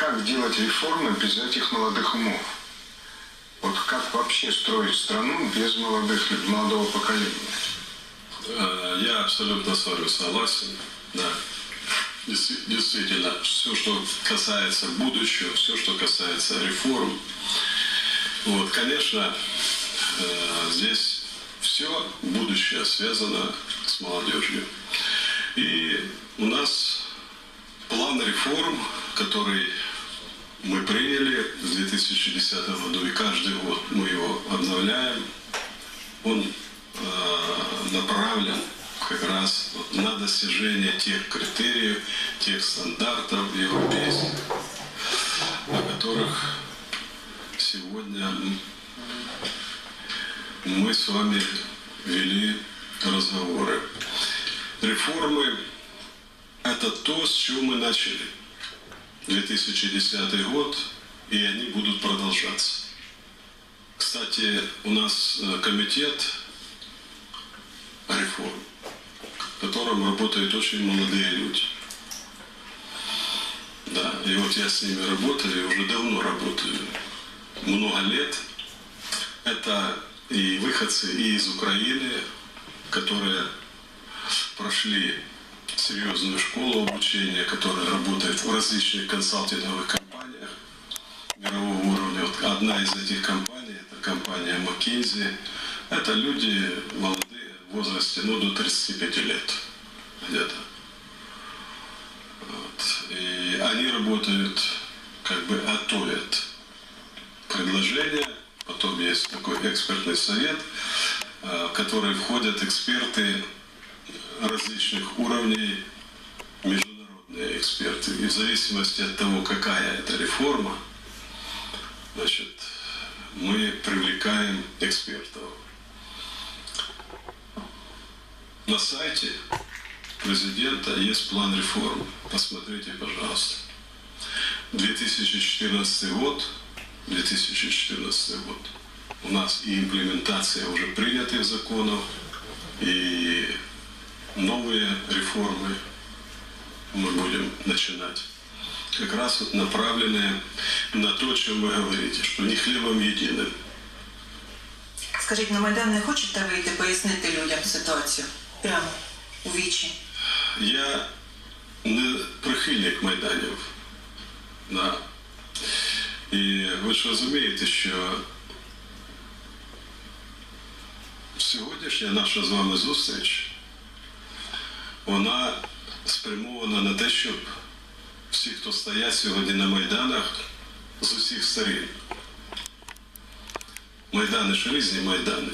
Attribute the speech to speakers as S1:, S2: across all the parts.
S1: как делать реформы без этих молодых умов? Вот как вообще строить страну без молодых, молодого поколения?
S2: Э, Я абсолютно с вами согласен. Да. Действи- Действительно, все, что касается будущего, все, что касается реформ, вот, конечно, э, здесь все будущее связано с молодежью. И у нас план реформ, который мы приняли в 2010 году, и каждый год мы его обновляем, он э, направлен как раз вот на достижение тех критериев, тех стандартов европейских, о которых сегодня мы с вами вели разговоры. Реформы – это то, с чего мы начали. 2010 год, и они будут продолжаться. Кстати, у нас э, комитет реформ, в котором работают очень молодые люди. Да, и вот я с ними работаю, уже давно работаю, много лет. Это и выходцы и из Украины, которые прошли серьезную школу обучения, которая работает в различных консалтинговых компаниях мирового уровня. Вот одна из этих компаний, это компания McKinsey, это люди молодые, в возрасте ну, до 35 лет где-то. Вот. И они работают, как бы готовят предложения, потом есть такой экспертный совет, э, в который входят эксперты различных уровней, международные эксперты. И в зависимости от того, какая это реформа, значит, мы привлекаем экспертов. На сайте президента есть план реформ. Посмотрите, пожалуйста. 2014 год, 2014 год. У нас и имплементация уже принятых законов, и новые реформы мы будем начинать. Как раз вот направленные на то, о чем вы говорите, что не хлебом единым.
S3: Скажіть, на Майдан не хочете вийти пояснити людям ситуацію? Прямо у вічі.
S2: Я не прихильник майданів. Да. І ви ж розумієте, що сьогоднішня наша з вами зустріч, вона спрямована на те, щоб всі, хто стоять сьогодні на майданах з усіх сторін. Майдани ж різні майдани.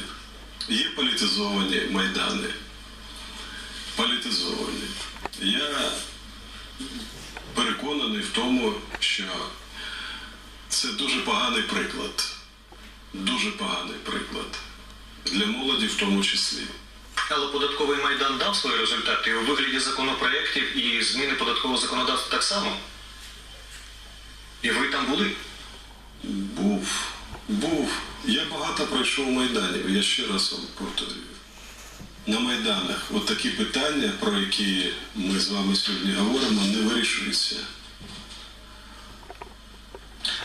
S2: Є політизовані майдани політизовані. Я переконаний в тому, що це дуже поганий приклад. Дуже поганий приклад. Для молоді в тому числі.
S4: Але податковий майдан дав свої результати у вигляді законопроєктів і зміни податкового законодавства так само. І ви там були?
S2: Був, був. Я багато пройшов майданів, я ще раз вам повторюю. На майданах от такі питання, про які ми з вами сьогодні говоримо, не вирішуються.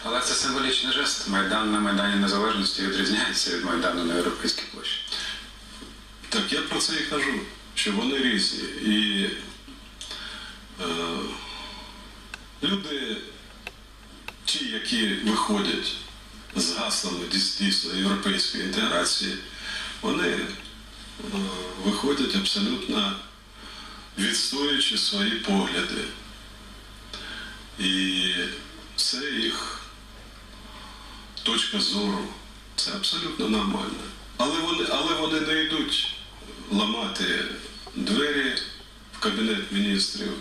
S5: Але це символічний жест. Майдан на Майдані Незалежності відрізняється від Майдану на Європейській площі.
S2: Так я про це і кажу, що вони різні. І е, люди, ті, які виходять з гаслами дійс- дійсно європейської інтеграції, вони е, виходять абсолютно відстоюючи свої погляди. І це їх точка зору. Це абсолютно нормально. Але вони, але вони не йдуть ламати двері в кабінет міністрів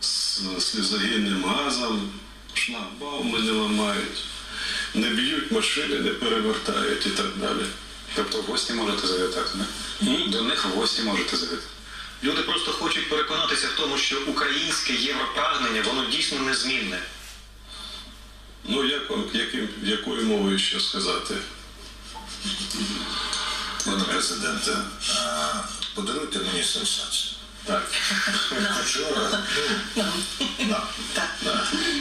S2: з сльозогінним газом, шлагбауми не ламають, не б'ють машини, не перевертають і так далі.
S5: Тобто в гості можете завітати, не? До них в гості можете завітати.
S4: Люди просто хочуть переконатися в тому, що українське європрагнення воно дійсно незмінне.
S2: Ну, як вам, яким, якою мовою ще сказати?
S6: Пане президенте, подаруйте мені сенсацію.
S2: Так.
S6: Вчора,
S3: Так.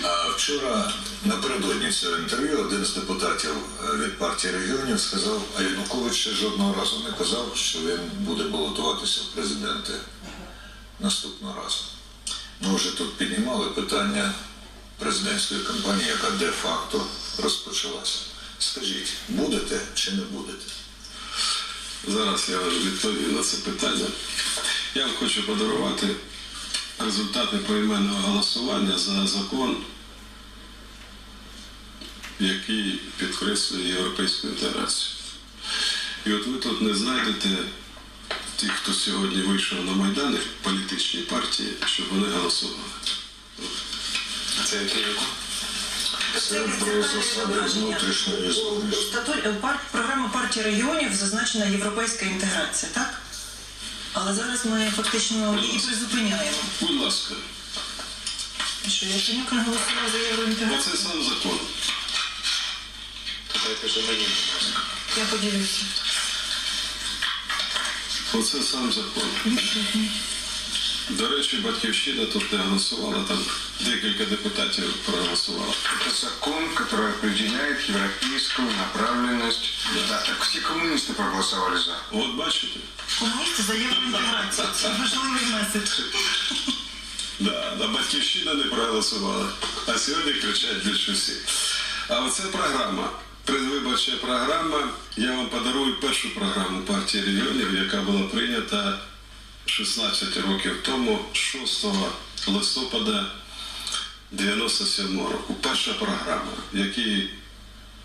S6: а вчора напередодні цього інтерв'ю один з депутатів е, від партії регіонів сказав, а Янукович ще жодного разу не казав, що він буде балотуватися в президенти наступного разу. Ми вже тут піднімали питання президентської кампанії, яка де-факто розпочалася. Скажіть, будете чи не будете?
S2: Зараз я відповім на це питання. Я вам хочу подарувати результати поіменного голосування за закон, який підкреслює європейську інтеграцію. І от ви тут не знайдете тих, хто сьогодні вийшов на Майдани, політичні партії, щоб вони голосували.
S5: Це який
S3: Програма партії регіонів зазначена європейська інтеграція, так? Але зараз ми фактично її призупиняємо.
S2: Будь ласка,
S3: І Що Яценюк не голосував за євроінтеграцію?
S2: оце сам закон.
S5: Дайте вже мені.
S3: Я поділюся.
S2: Оце сам закон. До речі, батьківщина тут не голосувала, там декілька депутатів проголосувало.
S1: Это закон, который определяет европейскую направленность. Да, так все коммунисты проголосовали за.
S2: От бачите?
S3: Комуністи за євроінтеграцію. Це важливий меседж.
S2: Да, а батьківщина не проголосувала. А сьогодні кричать більше всіх. А оце програма. Предвиборча програма. Я вам подарую першу програму партії регіонів, яка була прийнята 16 років тому, 6 листопада 97 року. Перша програма, в якій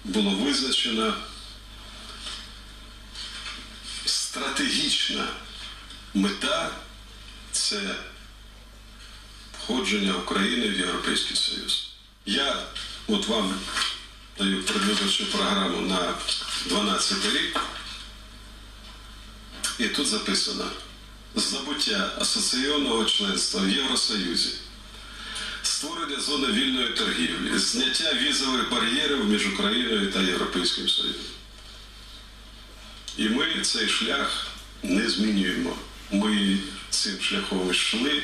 S2: було визначено стратегічна мета це входження України в Європейський Союз. Я от вам даю предвиборчу програму на 12 рік, і тут записано забуття асоційованого членства в Євросоюзі, створення зони вільної торгівлі, зняття візових бар'єрів між Україною та Європейським Союзом. І ми цей шлях не змінюємо. Ми цим шляхом йшли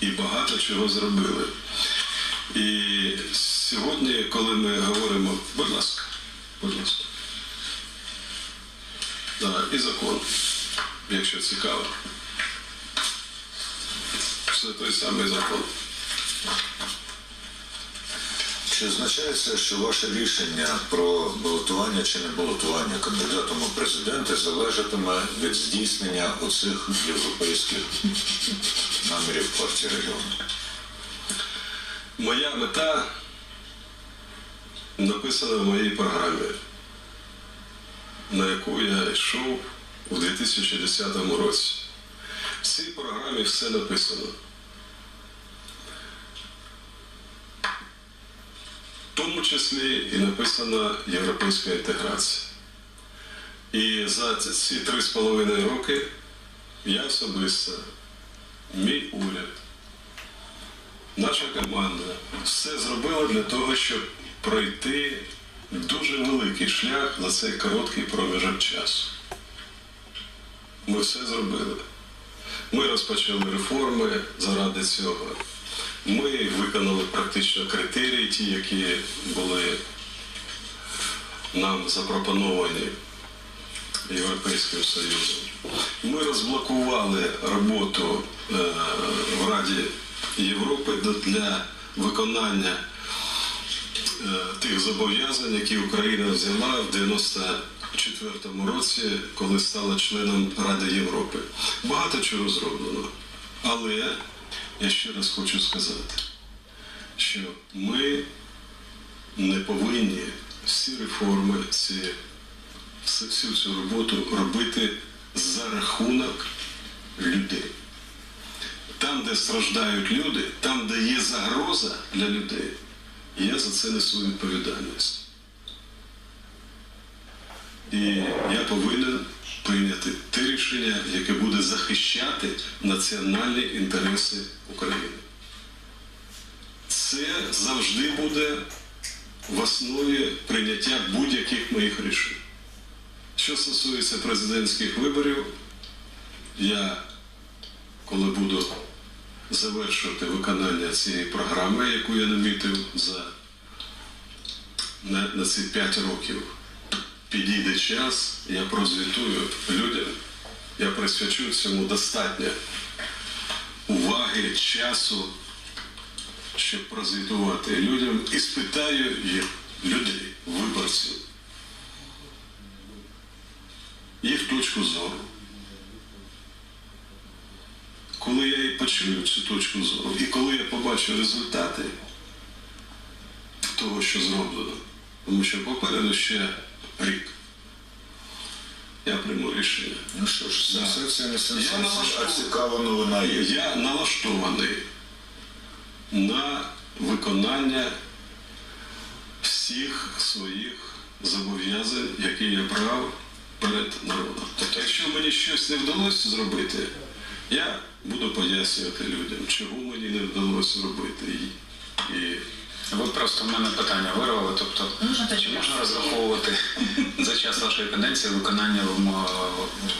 S2: і багато чого зробили. І сьогодні, коли ми говоримо, будь ласка, будь ласка. Да, і закон, якщо цікаво. Це той самий закон.
S6: Чи означає це, що ваше рішення про балотування чи не балотування кандидатом у президенти залежатиме від здійснення оцих європейських намірів партії регіону?
S2: Моя мета написана в моїй програмі, на яку я йшов у 2010 році. В цій програмі все написано. Тому числі і написана європейська інтеграція. І за ці- три з половиною роки я особисто, мій уряд, наша команда все зробила для того, щоб пройти дуже великий шлях за цей короткий проміжок часу. Ми все зробили. Ми розпочали реформи заради цього. Ми виконали практично критерії, ті, які були нам запропоновані Європейським Союзом. Ми розблокували роботу е, в Раді Європи для виконання е, тих зобов'язань, які Україна взяла в 94-му році, коли стала членом Ради Європи. Багато чого зроблено. Але я ще раз хочу сказати, що ми не повинні всі реформи, всю всю цю роботу робити за рахунок людей. Там, де страждають люди, там, де є загроза для людей, я за це несу відповідальність. І я повинен прийняти те рішення, яке буде захищати національні інтереси України. Це завжди буде в основі прийняття будь-яких моїх рішень. Що стосується президентських виборів, я коли буду завершувати виконання цієї програми, яку я намітив за на, на ці 5 років, підійде час, я прозвітую людям, я присвячу цьому достатньо уваги, часу, щоб прозвітувати людям. І спитаю їх, людей, виборців, їх точку зору. Коли я і почую цю точку зору, і коли я побачу результати того, що зроблено, тому що попереду ще рік, я прийму рішення.
S6: Ну що ж,
S2: Да.
S6: сенсація не
S2: Я
S6: сенсація, а цікава новина є.
S2: Я налаштований на виконання всіх своїх зобов'язань, які я брав перед народом. Тобто, якщо мені щось не вдалося зробити, я буду пояснювати людям, чого мені не вдалося зробити. І, і
S5: Ви просто в мене питання вирвали. Тобто,
S3: Можна
S5: чи можна розраховувати за час вашої каденції виконання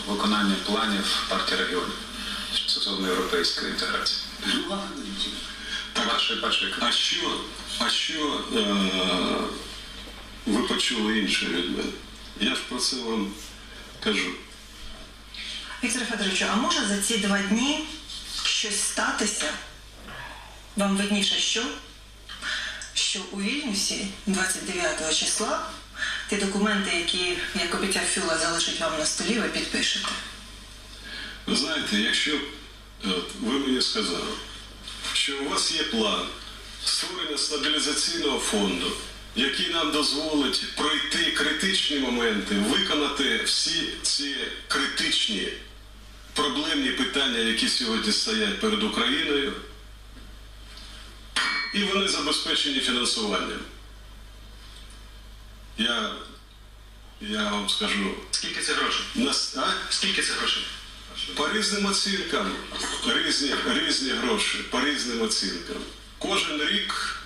S5: виконання планів партії регіонів стосовно європейської інтеграції?
S2: Так.
S5: Вашої першої
S2: А що, а що е, ви почули інше від мене? Я ж про це вам кажу.
S3: Віктор Федоровичу, а може за ці два дні щось статися? Вам видніше, що? Що у Вільнюсі 29 числа ті документи, які, як обіцяв Фюла, залишить вам на столі, ви підпишете.
S2: Ви знаєте, якщо от, ви мені сказали, що у вас є план створення стабілізаційного фонду, який нам дозволить пройти критичні моменти, виконати всі ці критичні проблемні питання, які сьогодні стоять перед Україною, і вони забезпечені фінансуванням. Я, я вам скажу,
S4: Скільки це грошей?
S2: нас, а?
S4: Скільки це грошей?
S2: По різним оцінкам, різні, різні гроші, по різним оцінкам. Кожен рік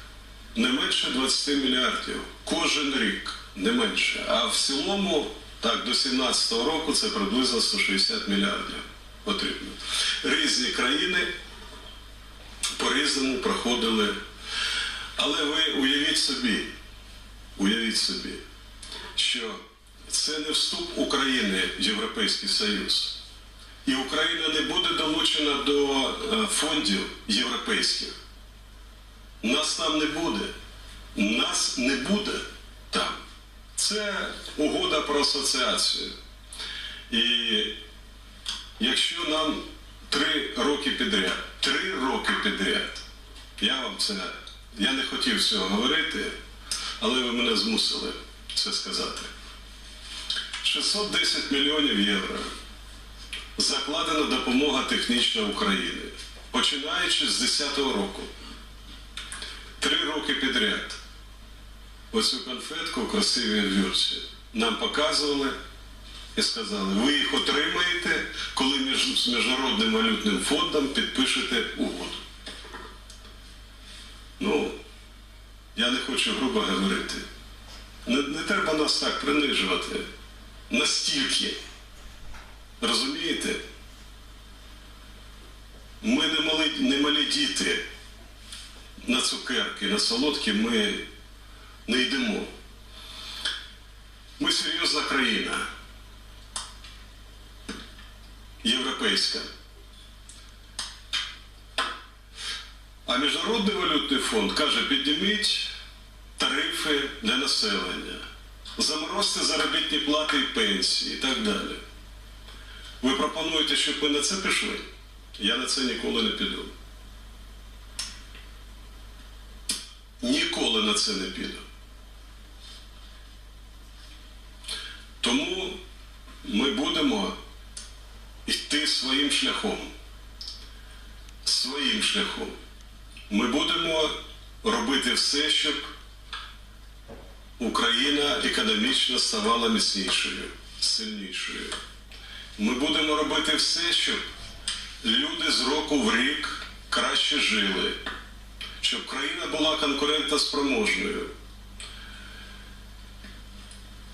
S2: не менше 20 мільярдів. Кожен рік не менше. А в цілому, так, до 2017 року це приблизно 160 мільярдів потрібно. Різні країни по-різному проходили. Але ви уявіть собі, уявіть собі, що це не вступ України в Європейський Союз. І Україна не буде долучена до е, фондів європейських. Нас там не буде. Нас не буде там. Це угода про асоціацію. І якщо нам три роки підряд, три роки підряд, я вам це, я не хотів цього говорити, але ви мене змусили це сказати. 610 мільйонів євро закладена допомога технічна України, починаючи з 10-го року. Три роки підряд. Оцю конфетку в красивій обвірці нам показували і сказали, ви їх отримаєте, коли між, Міжнародним валютним фондом підпишете угоду. Ну, я не хочу грубо говорити. Не, не треба нас так принижувати. Настільки. Розумієте? Ми не малі, не малі діти. На цукерки, на солодкі ми не йдемо. Ми серйозна країна. Європейська. А Міжнародний валютний фонд каже, підніміть тарифи для населення, заморозьте заробітні плати і пенсії і так далі. Ви пропонуєте, щоб ми на це пішли? Я на це ніколи не піду. Ніколи на це не піду. Тому ми будемо йти своїм шляхом. Своїм шляхом. Ми будемо робити все, щоб Україна економічно ставала міцнішою, сильнішою. Ми будемо робити все, щоб люди з року в рік краще жили, щоб країна була конкурентоспроможною.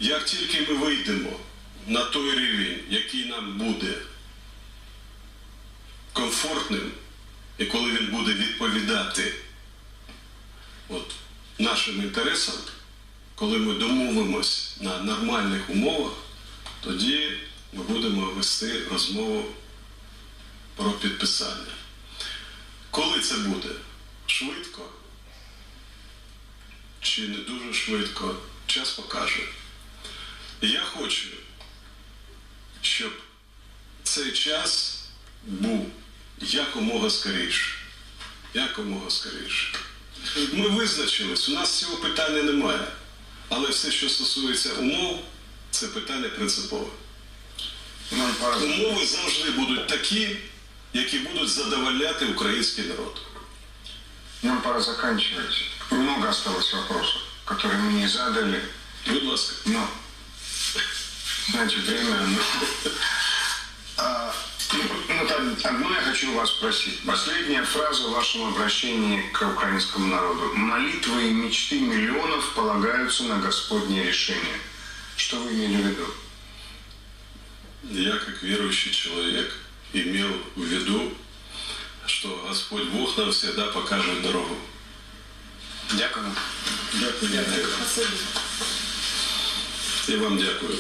S2: Як тільки ми вийдемо на той рівень, який нам буде комфортним, і коли він буде відповідати от, нашим інтересам, коли ми домовимось на нормальних умовах, тоді ми будемо вести розмову про підписання. Коли це буде? Швидко чи не дуже швидко, час покаже. Я хочу, щоб цей час був якомога скоріше. Якомога скоріше. Ми визначились, у нас цього питання немає. Але все, що стосується умов, це питання принципове. Умови завжди будуть такі, які будуть задовольняти український народ.
S1: нам пора заканчивать. Много осталось вопросов, которые мы не задали.
S2: Будь ласка.
S1: Но, значит, время, А, ну, так, одно я хочу вас спросить. Последняя фраза в вашем обращении к украинскому народу. Молитвы и мечты миллионов полагаются на Господнее решение. Что вы имели в виду?
S2: Я, как верующий человек, имел в виду, что Господь Бог нам всегда покажет дорогу.
S5: Дякую.
S2: Дякую. Я вам дякую.